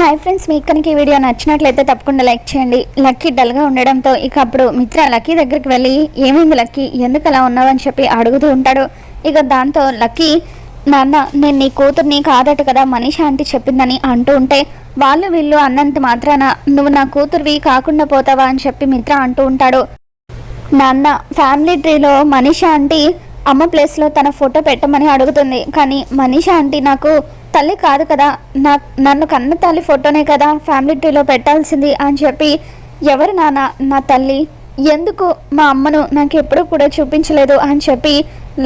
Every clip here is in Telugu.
హాయ్ ఫ్రెండ్స్ మీకు కనుక ఈ వీడియో నచ్చినట్లయితే తప్పకుండా లైక్ చేయండి. లక్కీ డల్గా ఉండడంతో ఇక అప్పుడు మిత్ర లక్కీ దగ్గరికి వెళ్ళి ఏమైంది లక్కీ ఎందుకు అలా ఉన్నావని చెప్పి అడుగుతూ ఉంటాడు. ఇక దాంతో లక్కీ నాన్న నేను నీ కూతుర్ని కాదట కదా మనీషా ఆంటీ చెప్పిందని అంటూ ఉంటే వాళ్ళు వీళ్ళు అన్నంత మాత్రాన నువ్వు నా కూతురువి కాకుండా పోతావా? అని చెప్పి మిత్ర అంటూ ఉంటాడు. నాన్న ఫ్యామిలీ ట్రీలో మనీషా ఆంటీ అమ్మ ప్లేస్లో తన ఫోటో పెట్టమని అడుగుతుంది. కానీ మనీష ఆంటీ నాకు తల్లి కాదు కదా. నా నన్ను కన్న తల్లి ఫోటోనే కదా ఫ్యామిలీ ట్రీలో పెట్టాల్సింది అని చెప్పి ఎవరు నాన్న నా తల్లి? ఎందుకు మా అమ్మను నాకు ఎప్పుడూ కూడా చూపించలేదు అని చెప్పి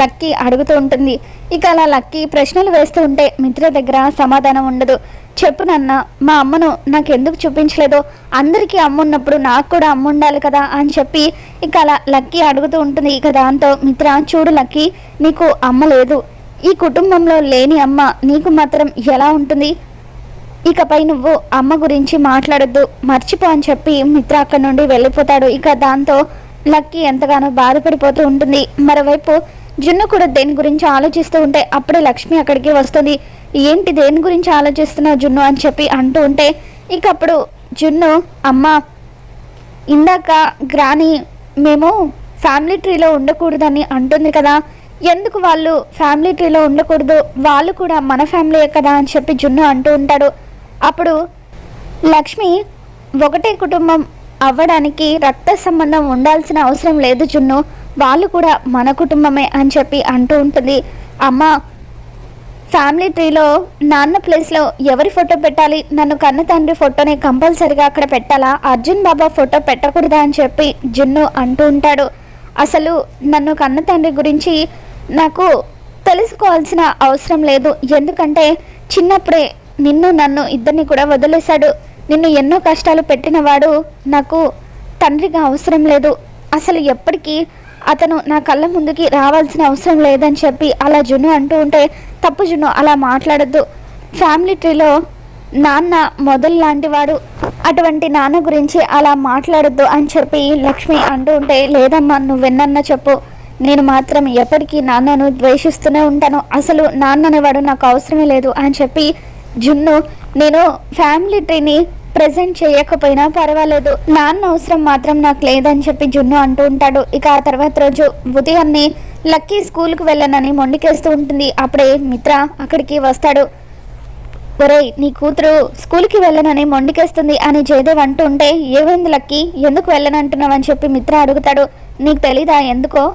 లక్కీ అడుగుతూ ఉంటుంది. ఇక అలా లక్కీ ప్రశ్నలు వేస్తూ ఉంటే మిత్ర దగ్గర సమాధానం ఉండదు. చెప్పు నాన్న మా అమ్మను నాకు ఎందుకు చూపించలేదు? అందరికీ అమ్మ ఉన్నప్పుడు నాకు కూడా అమ్మ ఉండాలి కదా అని చెప్పి ఇక అలా లక్కీ అడుగుతూ ఉంటుంది. ఇక దాంతో మిత్ర చూడు లక్కీ నీకు అమ్మ లేదు. ఈ కుటుంబంలో లేని అమ్మ నీకు మాత్రం ఎలా ఉంటుంది? ఇకపై నువ్వు అమ్మ గురించి మాట్లాడొద్దు. మర్చిపో అని చెప్పి మిత్ర అక్కడి నుండి వెళ్ళిపోతాడు. ఇక దాంతో లక్కీ ఎంతగానో బాధపడిపోతూ ఉంటుంది. మరోవైపు జున్ను కూడా దేని గురించి ఆలోచిస్తూ ఉంటే అప్పుడే లక్ష్మి అక్కడికి వస్తుంది. ఏంటి దేని గురించి ఆలోచిస్తున్నావు జున్ను అని చెప్పి అంటూ ఉంటే ఇక అప్పుడు జున్ను అమ్మ ఇందాక గ్రాని మేము ఫ్యామిలీ ట్రీలో ఉండకూడదని అంటుంది కదా. ఎందుకు వాళ్ళు ఫ్యామిలీ ట్రీలో ఉండకూడదు? వాళ్ళు కూడా మన ఫ్యామిలీయే కదా అని చెప్పి జున్ను అంటూ ఉంటాడు. అప్పుడు లక్ష్మి ఒకటే కుటుంబం అవ్వడానికి రక్త సంబంధం ఉండాల్సిన అవసరం లేదు జున్ను. వాళ్ళు కూడా మన కుటుంబమే అని చెప్పి అంటూ ఉంటుంది. అమ్మ ఫ్యామిలీ ట్రీలో నాన్న ప్లేస్లో ఎవరి ఫోటో పెట్టాలి? నన్ను కన్న తండ్రి ఫోటోని కంపల్సరిగా అక్కడ పెట్టాలా? అర్జున్ బాబా ఫోటో పెట్టకూడదా అని చెప్పి జున్ను అంటూ ఉంటాడు. అసలు నన్ను కన్న తండ్రి గురించి నాకు తెలుసుకోవాల్సిన అవసరం లేదు. ఎందుకంటే చిన్నప్పుడే నిన్ను నన్ను ఇద్దరిని కూడా వదిలేశాడు. నిన్ను ఎన్నో కష్టాలు పెట్టినవాడు నాకు తండ్రిగా అవసరం లేదు. అసలు ఎప్పటికీ అతను నా కళ్ళ ముందుకి రావాల్సిన అవసరం లేదని చెప్పి అలా జును అంటూ ఉంటే తప్పు జును అలా మాట్లాడద్దు. ఫ్యామిలీ ట్రీలో నాన్న మొదలు లాంటివాడు అటువంటి నాన్న గురించి అలా మాట్లాడొద్దు అని చెప్పి లక్ష్మి అంటూ ఉంటే లేదమ్మా నువ్వెన్నన్నా చెప్పు. నేను మాత్రం ఎప్పటికీ నాన్నను ద్వేషిస్తూనే ఉంటాను. అసలు నాన్న అనేవాడు నాకు అవసరమే లేదు అని చెప్పి జున్ను నేను ఫ్యామిలీ ట్రీని ప్రజెంట్ చేయకపోయినా పర్వాలేదు. నాన్న అవసరం మాత్రం నాకు లేదని చెప్పి జున్ను అంటూ ఉంటాడు. ఇక ఆ తర్వాత రోజు ఉదయాన్నే లక్కీ స్కూల్కి వెళ్ళనని మొండికేస్తూ ఉంటుంది. అప్పుడే మిత్ర అక్కడికి వస్తాడు. ఒరేయ్ నీ కూతురు స్కూల్కి వెళ్ళనని మొండికేస్తుంది అని జయదేవ్ అంటూ ఉంటే ఏమైంది లక్కీ? ఎందుకు వెళ్ళనంటున్నావు? అని చెప్పి మిత్ర అడుగుతాడు. నీకు తెలీదా? ఎందుకో?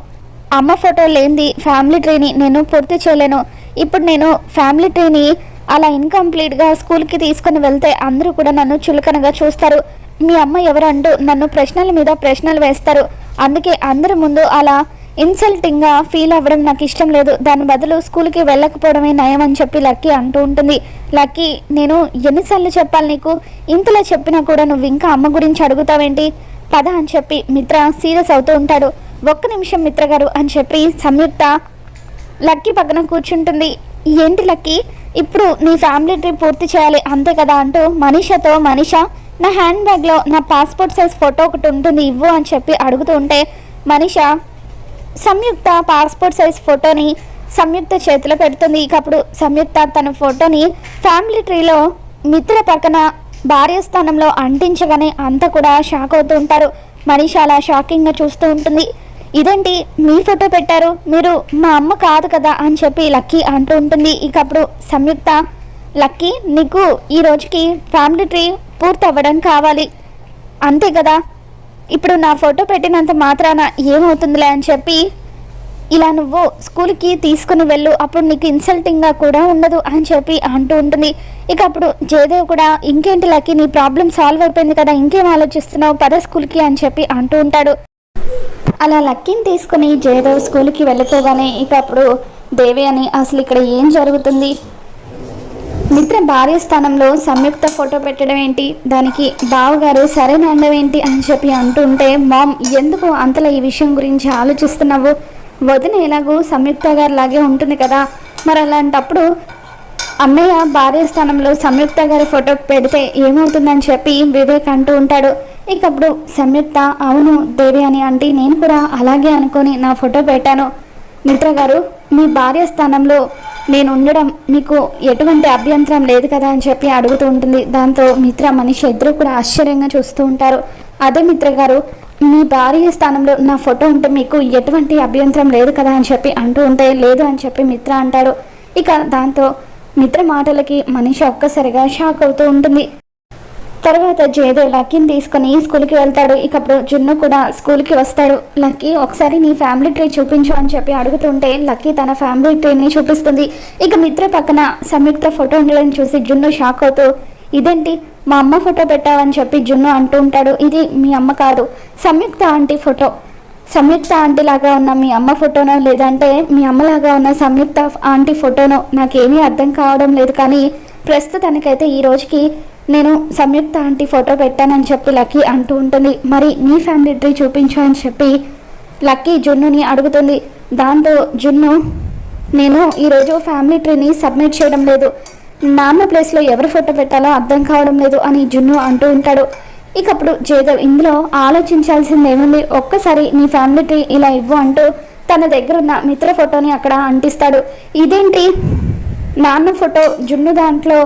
అమ్మ ఫోటో లేనిది ఫ్యామిలీ ట్రీని నేను పూర్తి చేయలేను. ఇప్పుడు నేను ఫ్యామిలీ ట్రీని అలా ఇన్కంప్లీట్గా స్కూల్కి తీసుకుని వెళ్తే అందరూ కూడా నన్ను చులకనగా చూస్తారు. మీ అమ్మ ఎవరంటూ నన్ను ప్రశ్నల మీద ప్రశ్నలు వేస్తారు. అందుకే అందరి ముందు అలా ఇన్సల్టింగ్గా ఫీల్ అవ్వడం నాకు ఇష్టం లేదు. దాని బదులు స్కూల్కి వెళ్ళకపోవడమే నయం అని చెప్పి లక్కీ అంటూ ఉంటుంది. లక్కీ నేను ఎన్నిసార్లు చెప్పాలి నీకు? ఇంతలా చెప్పినా కూడా నువ్వు ఇంకా అమ్మ గురించి అడుగుతావేంటి? పద అని చెప్పి మిత్ర సీరియస్ అవుతూ ఉంటాడు. ఒక్క నిమిషం మిత్రగారు అని చెప్పి సంయుక్త లక్కీ పక్కన కూర్చుంటుంది. ఏంటి లక్కీ? ఇప్పుడు నీ ఫ్యామిలీ ట్రిప్ పూర్తి చేయాలి అంతే కదా? అంటూ మనీషతో మనీష నా హ్యాండ్ బ్యాగ్లో నా పాస్పోర్ట్ సైజ్ ఫోటో ఒకటి ఉంటుంది ఇవ్వు అని చెప్పి అడుగుతూ ఉంటే మనీష సంయుక్త పాస్పోర్ట్ సైజ్ ఫోటోని సంయుక్త చేతిలో పెడుతుంది. ఇకప్పుడు సంయుక్త తన ఫోటోని ఫ్యామిలీ ట్రీలో మిత్ర పక్కన భార్య స్థానంలో అంటించగానే అంతా కూడా షాక్ అవుతూ ఉంటారు. మనీష అలా షాకింగ్గా చూస్తూ ఉంటుంది. ఇదేంటి? మీ ఫోటో పెట్టారు. మీరు మా అమ్మ కాదు కదా అని చెప్పి లక్కీ అంటూ ఉంటుంది. ఇక అప్పుడు సంయుక్త లక్కీ నీకు ఈ రోజుకి ఫ్యామిలీ ట్రీ పూర్తి అవ్వడం కావాలి. అంతే కదా? ఇప్పుడు నా ఫోటో పెట్టినంత మాత్రాన ఏమవుతుందిలే అని చెప్పి ఇలా నువ్వు స్కూల్కి తీసుకుని వెళ్ళు. అప్పుడు నీకు ఇన్సల్టింగ్గా కూడా ఉండదు అని చెప్పి అంటూ ఉంటుంది. ఇక అప్పుడు జయదేవ్ కూడా ఇంకేంటి లక్కీ నీ ప్రాబ్లం సాల్వ్ అయిపోయింది కదా ఇంకేం ఆలోచిస్తున్నావు? పద స్కూల్కి అని చెప్పి అంటూ ఉంటాడు. అలా లక్కీని తీసుకుని జయదేవ్ స్కూల్కి వెళ్ళిపోగానే ఇక అప్పుడు దేవి అని అసలు ఇక్కడ ఏం జరుగుతుంది? మిత్ర భార్య స్థానంలో సంయుక్త ఫోటో పెట్టడం ఏంటి? దానికి బావగారు సరైన అండం ఏంటి? అని చెప్పి అంటుంటే మామ్ ఎందుకు అంతలా ఈ విషయం గురించి ఆలోచిస్తున్నావు? వదిన ఎలాగో సంయుక్త గారు లాగే ఉంటుంది కదా? మరి అలాంటప్పుడు అన్నయ్య భార్య స్థానంలో సంయుక్త గారి ఫోటో పెడితే ఏమవుతుందని చెప్పి వివేక్ అంటూ ఉంటాడు. ఇక అప్పుడు సంయుక్త అవును దేవి అని అంటే నేను కూడా అలాగే అనుకొని నా ఫోటో పెట్టాను. మిత్ర గారు మీ భార్య స్థానంలో నేను ఉండడం మీకు ఎటువంటి అభ్యంతరం లేదు కదా అని చెప్పి అడుగుతూ ఉంటుంది. దాంతో మిత్ర మనిషి ఇద్దరు కూడా ఆశ్చర్యంగా చూస్తూ ఉంటారు. అదే మిత్ర గారు మీ భార్య స్థానంలో నా ఫోటో ఉంటే మీకు ఎటువంటి అభ్యంతరం లేదు కదా అని చెప్పి అంటూ ఉంటే లేదు అని చెప్పి మిత్ర అంటాడు. ఇక దాంతో మిత్ర మాటలకి మనిషి ఒక్కసారిగా షాక్ అవుతూ ఉంటుంది. తర్వాత జయదేవ్ లక్కీని తీసుకుని స్కూల్కి వెళ్తాడు. ఇక అప్పుడు జున్ను కూడా స్కూల్కి వస్తాడు. లక్కీ ఒకసారి నీ ఫ్యామిలీ ట్రీ చూపించు అని చెప్పి అడుగుతుంటే లక్కీ తన ఫ్యామిలీ ట్రీని చూపిస్తుంది. ఇక మిత్ర పక్కన సంయుక్త ఫోటో ఉండడం చూసి జున్ను షాక్ అవుతూ ఇదేంటి? మా అమ్మ ఫోటో పెట్టావని చెప్పి జున్ను అంటూ ఉంటాడు. ఇది మీ అమ్మ కాదు Samyukta aunty photo. Samyukta aunty లాగా ఉన్న మీ అమ్మ ఫోటోనో లేదంటే మీ అమ్మలాగా ఉన్న సంయుక్త ఆంటీ ఫోటోనో నాకేమీ అర్థం కావడం లేదు. కానీ ప్రస్తుతానికైతే ఈ రోజుకి నేను సంయుక్త ఆంటీ ఫోటో పెట్టానని చెప్పి లక్కీ అంటూ ఉంటుంది. మరి నీ ఫ్యామిలీ ట్రీ చూపించు అని చెప్పి లక్కీ జున్నుని అడుగుతుంది. దాంతో జున్ను నేను ఈరోజు ఫ్యామిలీ ట్రీని సబ్మిట్ చేయడం లేదు. నాన్న ప్లేస్లో ఎవరు ఫోటో పెట్టాలో అర్థం కావడం లేదు అని జున్ను అంటూ ఉంటాడు. ఇక అప్పుడు జయదేవ్ ఇందులో ఆలోచించాల్సింది ఏముంది? ఒక్కసారి నీ ఫ్యామిలీ ట్రీ ఇలా ఇవ్వు అంటూ తన దగ్గర ఉన్న మిత్ర ఫోటోని అక్కడ అంటిస్తాడు. ఇదేంటి? నాన్న ఫోటో జున్ను దాంట్లో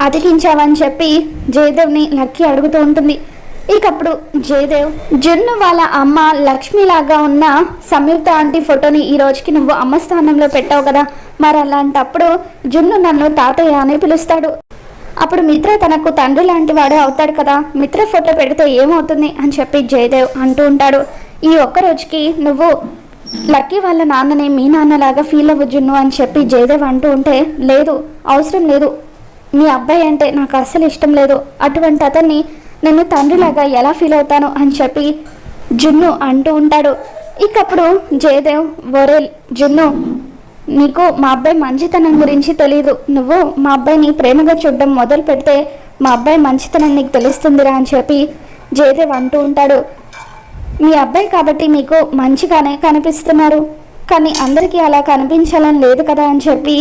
అతికించావని చెప్పి జయదేవ్ని లక్కీ అడుగుతూ ఉంటుంది. ఇకప్పుడు జయదేవ్ జున్ను వాళ్ళ అమ్మ లక్ష్మిలాగా ఉన్న సంయుక్త ఆంటీ ఫోటోని ఈ రోజుకి నువ్వు అమ్మ స్థానంలో పెట్టావు కదా. మరి అలాంటప్పుడు జున్ను నన్ను తాతయ్య అని పిలుస్తాడు. అప్పుడు మిత్ర తనకు తండ్రి లాంటి వాడు అవుతాడు కదా. మిత్ర ఫోటో పెడితే ఏమవుతుంది? అని చెప్పి జయదేవ్ అంటూ ఉంటాడు. ఈ ఒక్క రోజుకి నువ్వు లక్కీ వాళ్ళ నాన్నని మీ నాన్నలాగా ఫీల్ అవ్వ జున్ను అని చెప్పి జయదేవ్ అంటూ ఉంటే లేదు అవసరం లేదు. మీ అబ్బాయి అంటే నాకు అస్సలు ఇష్టం లేదు. అటువంటి అతన్ని నేను తండ్రిలాగా ఎలా ఫీల్ అవుతాను అని చెప్పి జున్ను అంటూ ఉంటాడు. ఇకప్పుడు జయదేవ్ ఒరేల్ జున్ను నీకు మా అబ్బాయి మంచితనం గురించి తెలియదు నువ్వు మా అబ్బాయిని ప్రేమగా చూడడం మొదలు పెడితే మా అబ్బాయి మంచితనం నీకు తెలుస్తుందిరా అని చెప్పి జయదేవ్ అంటూ ఉంటాడు. మీ అబ్బాయి కాబట్టి మీకు మంచిగానే కనిపిస్తున్నారు. కానీ అందరికీ అలా కనిపించాలని లేదు కదా అని చెప్పి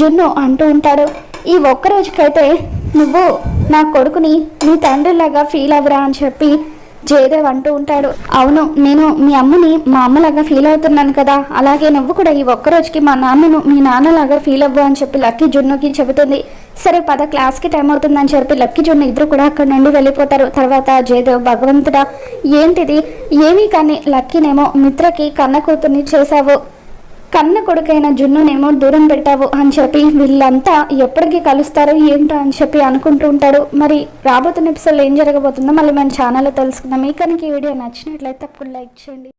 జున్ను అంటూ ఉంటాడు. ఈ ఒక్క రోజుకైతే నువ్వు నా కొడుకుని నీ తండ్రిలాగా ఫీల్ అవ్వరా అని చెప్పి జయదేవ్ అంటూ ఉంటాడు. అవును నేను మీ అమ్మని మా అమ్మలాగా ఫీల్ అవుతున్నాను కదా. అలాగే నువ్వు కూడా ఈ ఒక్క రోజుకి మా నాన్నను మీ నాన్నలాగా ఫీల్ అవ్వు అని చెప్పి లక్కీ జున్నుకి చెబుతుంది. సరే పద క్లాస్కి టైం అవుతుందని చెప్పి లక్కీ జున్ను ఇద్దరు కూడా అక్కడ నుండి వెళ్ళిపోతారు. తర్వాత జయదేవ్ భగవంతుడా ఏంటిది? ఏమీ కానీ లక్కీనేమో మిత్రకి కన్న కూతుర్ని చేశావు. కన్న కొడుకైన జున్నునేమో దూరం పెట్టావు అని చెప్పి వీళ్ళంతా ఎప్పటికీ కలుస్తారో ఏంటో అని చెప్పి అనుకుంటూ ఉంటాడు మరి రాబోతున్న ఎపిసోడ్లో ఏం జరగబోతుందో మళ్ళీ మన ఛానల్లో తెలుసుకుందాం. మీకు కనుక ఈ వీడియో నచ్చినట్లయితే తప్పకుండా లైక్ చేయండి.